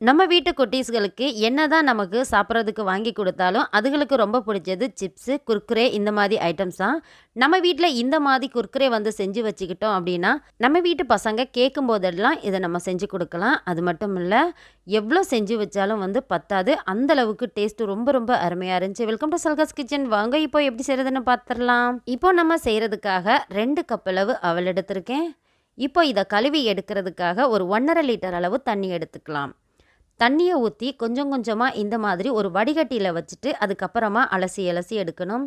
நம்ம வீட்டு குட்டீஸ்களுக்கு என்னதான் நமக்கு சாப்பிட்றதுக்கு வாங்கி கொடுத்தாலும் அதுகளுக்கு ரொம்ப பிடிச்சது சிப்ஸு குர்குரே இந்த மாதிரி ஐட்டம்ஸ் தான். நம்ம வீட்டில் இந்த மாதிரி குர்குரே வந்து செஞ்சு வச்சுக்கிட்டோம் அப்படின்னா நம்ம வீட்டு பசங்க கேட்கும் போதெல்லாம் இதை நம்ம செஞ்சு கொடுக்கலாம். அது மட்டும் இல்லை எவ்வளோ செஞ்சு வச்சாலும் வந்து பத்தாது. அந்த அளவுக்கு டேஸ்ட்டு ரொம்ப ரொம்ப அருமையாக இருந்துச்சு. வெல்கம் டு சல்கஸ் கிச்சன் வாங்க இப்போ எப்படி செய்கிறதுன்னு பார்த்துடலாம் இப்போ நம்ம செய்கிறதுக்காக ரெண்டு கப் அளவு அவல் எடுத்திருக்கேன். இப்போ இதை கழுவி எடுக்கிறதுக்காக ஒரு ஒன்றரை லிட்டர் அளவு தண்ணி எடுத்துக்கலாம். தண்ணியை ஊற்றி கொஞ்சம் கொஞ்சமாக இந்த மாதிரி ஒரு வடிகட்டியில் வச்சுட்டு அதுக்கப்புறமா அலசி அலசி எடுக்கணும்.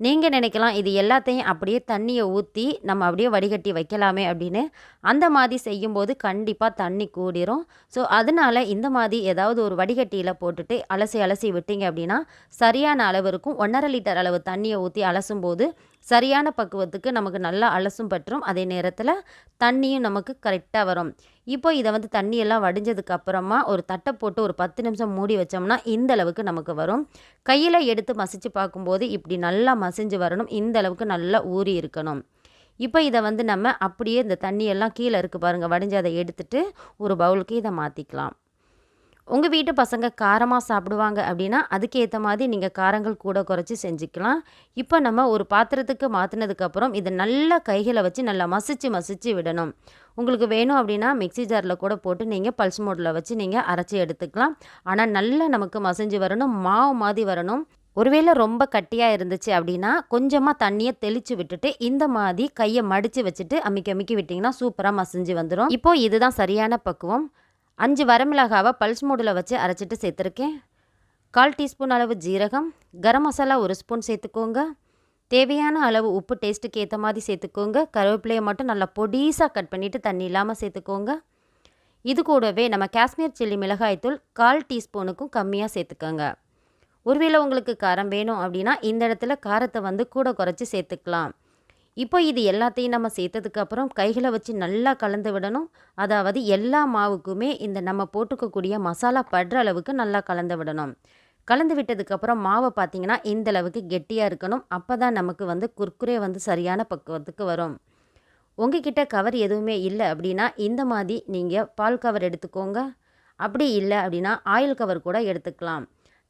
நீங்கள் நினைக்கலாம் இது எல்லாத்தையும் அப்படியே தண்ணியை ஊற்றி நம்ம அப்படியே வடிகட்டி வைக்கலாமே அப்படின்னு. அந்த மாதிரி செய்யும்போது கண்டிப்பாக தண்ணி கூடிரும். ஸோ அதனால் இந்த மாதிரி ஏதாவது ஒரு வடிகட்டியில் போட்டுட்டு அலசி அலசி விட்டீங்க அப்படின்னா சரியான அளவு இருக்கும் ஒன்றரை லிட்டர் அளவு தண்ணியை ஊற்றி அலசும் போது சரியான பக்குவத்துக்கு நமக்கு நல்லா அலசும் பற்றும் அதே நேரத்தில் தண்ணியும் நமக்கு கரெக்டாக வரும். இப்போ இதை வந்து தண்ணியெல்லாம் வடிஞ்சதுக்கு அப்புறமா ஒரு தட்டை போட்டு ஒரு பத்து நிமிஷம் மூடி வச்சோம்னா இந்த அளவுக்கு நமக்கு வரும். கையில் எடுத்து மசிச்சு பார்க்கும்போது இப்படி நல்லா மசிஞ்சு வரணும். இந்த அளவுக்கு நல்லா ஊறி இருக்கணும். இப்போ இதை வந்து நம்ம அப்படியே இந்த தண்ணியெல்லாம் கீழே இருக்குது பாருங்கள் வடிஞ்சு அதை எடுத்துட்டு ஒரு பவுலுக்கு இதை மாற்றிக்கலாம் உங்கள் வீட்டு பசங்க காரமாக சாப்பிடுவாங்க அப்படின்னா அதுக்கேற்ற மாதிரி நீங்கள் காரங்கள் கூட குறைச்சி செஞ்சுக்கலாம். இப்போ நம்ம ஒரு பாத்திரத்துக்கு மாற்றினதுக்கப்புறம் இதை நல்லா கைகளை வச்சு நல்லா மசிச்சு மசிச்சு விடணும். உங்களுக்கு வேணும் அப்படின்னா மிக்ஸி ஜாரில் கூட போட்டு நீங்கள் பல்ஸ் மோட்டில் வச்சு நீங்கள் அரைச்சி எடுத்துக்கலாம். ஆனால் நல்லா நமக்கு மசிஞ்சு வரணும் மாவு மாதிரி வரணும். ஒருவேளை ரொம்ப கட்டியாக இருந்துச்சு அப்படின்னா கொஞ்சமாக தண்ணியை தெளித்து விட்டுட்டு இந்த மாதிரி கையை மடித்து வச்சுட்டு அமுக்கி அமைக்கி விட்டிங்கன்னா சூப்பராக மசிஞ்சு வந்துடும் இப்போது இதுதான் சரியான பக்குவம். அஞ்சு வரமிளகாவை பல்ஸ் மூடில் வச்சு அரைச்சிட்டு சேர்த்துருக்கேன். கால் டீஸ்பூன் அளவு ஜீரகம் கரம் மசாலா ஒரு ஸ்பூன் சேர்த்துக்கோங்க. தேவையான அளவு உப்பு டேஸ்ட்டுக்கு ஏற்ற மாதிரி சேர்த்துக்கோங்க. கருவேப்பிலையை மட்டும் நல்லா பொடிசாக கட் பண்ணிவிட்டு தண்ணி இல்லாமல் சேர்த்துக்கோங்க. இது கூடவே நம்ம காஷ்மீர் சில்லி மிளகாய்த்தூள் கால் டீஸ்பூனுக்கும் கம்மியாக சேர்த்துக்கோங்க. ஒருவேளை உங்களுக்கு காரம் வேணும் அப்படின்னா இந்த இடத்துல காரத்தை வந்து கூட குறைச்சி சேர்த்துக்கலாம். இப்போ இது எல்லாத்தையும் நம்ம சேர்த்ததுக்கு அப்புறம் கைகளை வச்சு நல்லா கலந்து விடணும். அதாவது எல்லா மாவுக்குமே இந்த நம்ம போட்டுக்கக்கூடிய மசாலா படுற அளவுக்கு நல்லா கலந்து விடணும். கலந்து விட்டதுக்கப்புறம் மாவை பார்த்திங்கன்னா இந்த அளவுக்கு கெட்டியாக இருக்கணும் அப்போ தான் நமக்கு வந்து குர்குரே வந்து சரியான பக்குவத்துக்கு வரும். உங்ககிட்ட கவர் எதுவுமே இல்லை அப்படின்னா இந்த மாதிரி நீங்கள் பால் கவர் எடுத்துக்கோங்க. அப்படி இல்லை அப்படின்னா ஆயில் கவர் கூட எடுத்துக்கலாம்.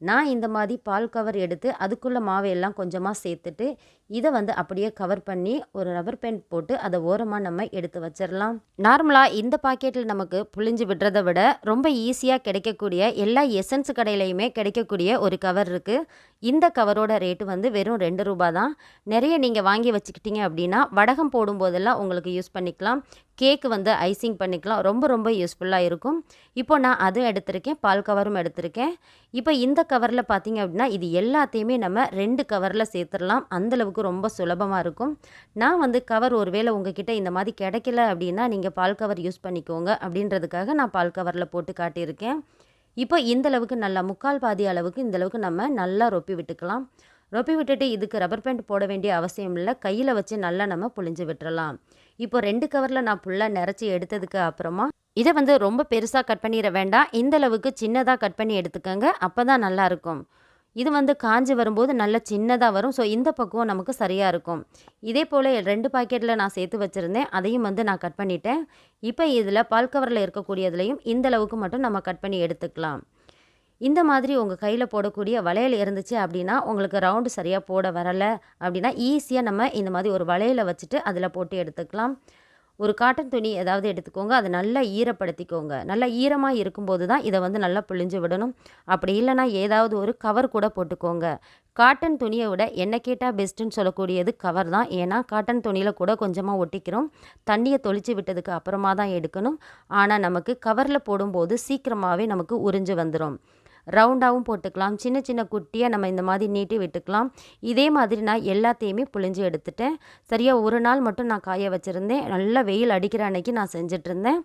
நான் இந்த மாதிரி பால் கவர் எடுத்து அதுக்குள்ளே மாவையெல்லாம் கொஞ்சமாக சேர்த்துட்டு இதை வந்து அப்படியே கவர் பண்ணி ஒரு ரப்பர் பேண்ட் போட்டு அதை ஓரமாக நம்ம எடுத்து வச்சிடலாம். நார்மலாக இந்த பாக்கெட்டில் நமக்கு புளிஞ்சு விடுறதை விட ரொம்ப ஈஸியாக கிடைக்கக்கூடிய எல்லா எசன்ஸ் கடையிலையுமே கிடைக்கக்கூடிய ஒரு கவர் இருக்குது இந்த கவரோட ரேட்டு வந்து வெறும் ரெண்டு ரூபா தான். நிறைய நீங்கள் வாங்கி வச்சுக்கிட்டீங்க அப்படின்னா வடகம் போடும்போதெல்லாம் உங்களுக்கு யூஸ் பண்ணிக்கலாம். கேக்கு வந்து ஐசிங் பண்ணிக்கலாம். ரொம்ப ரொம்ப யூஸ்ஃபுல்லாக இருக்கும். இப்போ நான் அதுவும் எடுத்திருக்கேன். பால் கவரும் எடுத்திருக்கேன். இப்போ இந்த கவரில் பார்த்தீங்க அப்படின்னா இது எல்லாத்தையுமே நம்ம ரெண்டு கவரில் சேர்த்துடலாம். அந்தளவுக்கு ரொம்ப சுலபமாக இருக்கும். நான் வந்து கவர் ஒருவேளை உங்ககிட்ட இந்த மாதிரி கிடைக்கல அப்படின்னா நீங்கள் பால் கவர் யூஸ் பண்ணிக்கோங்க அப்படின்றதுக்காக நான் பால் கவரில் போட்டு காட்டியிருக்கேன். இப்போ இந்த அளவுக்கு நல்லா முக்கால் பாதி அளவுக்கு இந்த அளவுக்கு நம்ம நல்லா ரொப்பி விட்டுக்கலாம். ரொப்பி விட்டுட்டு இதுக்கு ரப்பர் பேண்ட் போட வேண்டிய அவசியம் இல்லை. கையில் வச்சு நல்லா நம்ம புழிஞ்சு விட்டுறலாம். இப்போ ரெண்டு கவரில் நான் ஃபுல்லாக நிறச்சி எடுத்ததுக்கு அப்புறமா இதை வந்து ரொம்ப பெருசாக கட் பண்ணிட வேண்டாம். இந்த அளவுக்கு சின்னதாக கட் பண்ணி எடுத்துக்கோங்க. அப்போ தான் நல்லாயிருக்கும் இது வந்து காஞ்சி வரும்போது நல்ல சின்னதாக வரும். ஸோ இந்த பக்குவம் நமக்கு சரியாக இருக்கும். இதே போல் ரெண்டு பாக்கெட்டில் நான் சேர்த்து வச்சுருந்தேன். அதையும் வந்து நான் கட் பண்ணிட்டேன். இப்போ இதில் பால் கவரில் இருக்கக்கூடியதுலையும் இந்த அளவுக்கு மட்டும் நம்ம கட் பண்ணி எடுத்துக்கலாம். இந்த மாதிரி உங்கள் கையில் போடக்கூடிய வளையல் இருந்துச்சு அப்படின்னா உங்களுக்கு ரவுண்டு சரியாக போட வரலை அப்படின்னா ஈஸியாக நம்ம இந்த மாதிரி ஒரு வளையலை வச்சுட்டு அதில் போட்டு எடுத்துக்கலாம். ஒரு காட்டன் துணி ஏதாவது எடுத்துக்கோங்க. அதை நல்லா ஈரப்படுத்திக்கோங்க. நல்லா ஈரமாக இருக்கும்போது தான் இதை வந்து நல்லா பிழிஞ்சு விடணும். அப்படி இல்லைனா ஏதாவது ஒரு கவர் கூட போட்டுக்கோங்க. காட்டன் துணியை விட என்ன கேட்டால் பெஸ்ட்டுன்னு சொல்லக்கூடியது கவர் தான். ஏன்னா காட்டன் துணியில் கூட கொஞ்சமாக ஒட்டிக்கிறோம். தண்ணியை தொளிச்சு விட்டதுக்கு அப்புறமா தான் எடுக்கணும். ஆனால் நமக்கு கவரில் போடும்போது சீக்கிரமாகவே நமக்கு உறிஞ்சு வந்துடும் ரவுண்டாகவும் போட்டுக்கலாம். சின்ன சின்ன குட்டியாக நம்ம இந்த மாதிரி நீட்டி விட்டுக்கலாம். இதே மாதிரி நான் எல்லாத்தையுமே புழிஞ்சு எடுத்துட்டேன். சரியாக ஒரு நாள் மட்டும் நான் காய வச்சுருந்தேன். நல்லா வெயில் அடிக்கிற அன்னைக்கு நான் செஞ்சிட்ருந்தேன்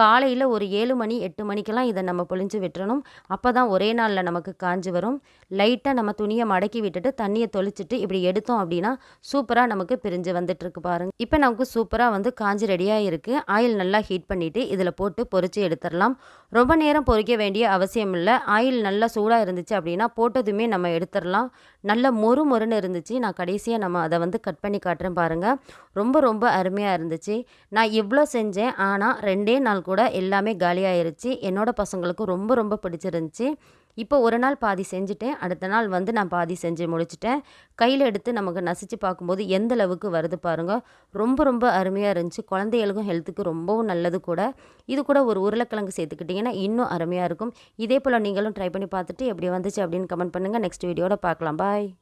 காலையில் ஒரு ஏழு மணி எட்டு மணிக்கெல்லாம் இதை நம்ம பொழிஞ்சு விட்டுறணும். அப்போ தான் ஒரே நாளில் நமக்கு காஞ்சி வரும். லைட்டாக நம்ம துணியை மடக்கி விட்டுட்டு தண்ணியை தொளிச்சிட்டு இப்படி எடுத்தோம் அப்படின்னா சூப்பராக நமக்கு பிரிஞ்சு வந்துட்டுருக்கு பாருங்கள் இப்போ நமக்கு சூப்பராக வந்து காஞ்சி ரெடியாக இருக்குது ஆயில் நல்லா ஹீட் பண்ணிவிட்டு இதில் போட்டு பொறிச்சு எடுத்துடலாம். ரொம்ப நேரம் பொறிக்க வேண்டிய அவசியம் இல்லை. ஆயில் நல்லா சூடாக இருந்துச்சு அப்படின்னா போட்டதுமே நம்ம எடுத்துடலாம். நல்ல மொறு மொறுன்னு இருந்துச்சு. நான் கடைசியாக நம்ம அதை வந்து கட் பண்ணி காட்டுறேன் பாருங்கள் ரொம்ப ரொம்ப அருமையாக இருந்துச்சு. நான் இவ்வளோ செஞ்சேன். ஆனால் ரெண்டே நாள் கூட எல்லாமே காலியாயிருச்சு. என்னோட பசங்களுக்கும் ரொம்ப ரொம்ப பிடிச்சிருந்துச்சி. இப்போ ஒரு நாள் பாதி செஞ்சுட்டேன் அடுத்த நாள் வந்து நான் பாதி செஞ்சு முடிச்சிட்டேன். கையில் எடுத்து நமக்கு நசிச்சு பார்க்கும்போது எந்த அளவுக்கு வருது பாருங்கள் ரொம்ப ரொம்ப அருமையாக இருந்துச்சு. குழந்தைகளுக்கும் ஹெல்த்துக்கு ரொம்பவும் நல்லது கூட. இது கூட ஒரு உருளைக்கிழங்கு சேர்த்துக்கிட்டிங்கன்னா இன்னும் அருமையாக இருக்கும். இதே போல் நீங்களும் ட்ரை பண்ணி பார்த்துட்டு எப்படி வந்துச்சு அப்படின்னு கமெண்ட் பண்ணுங்கள் நெக்ஸ்ட் வீடியோட பார்க்கலாம். பாய்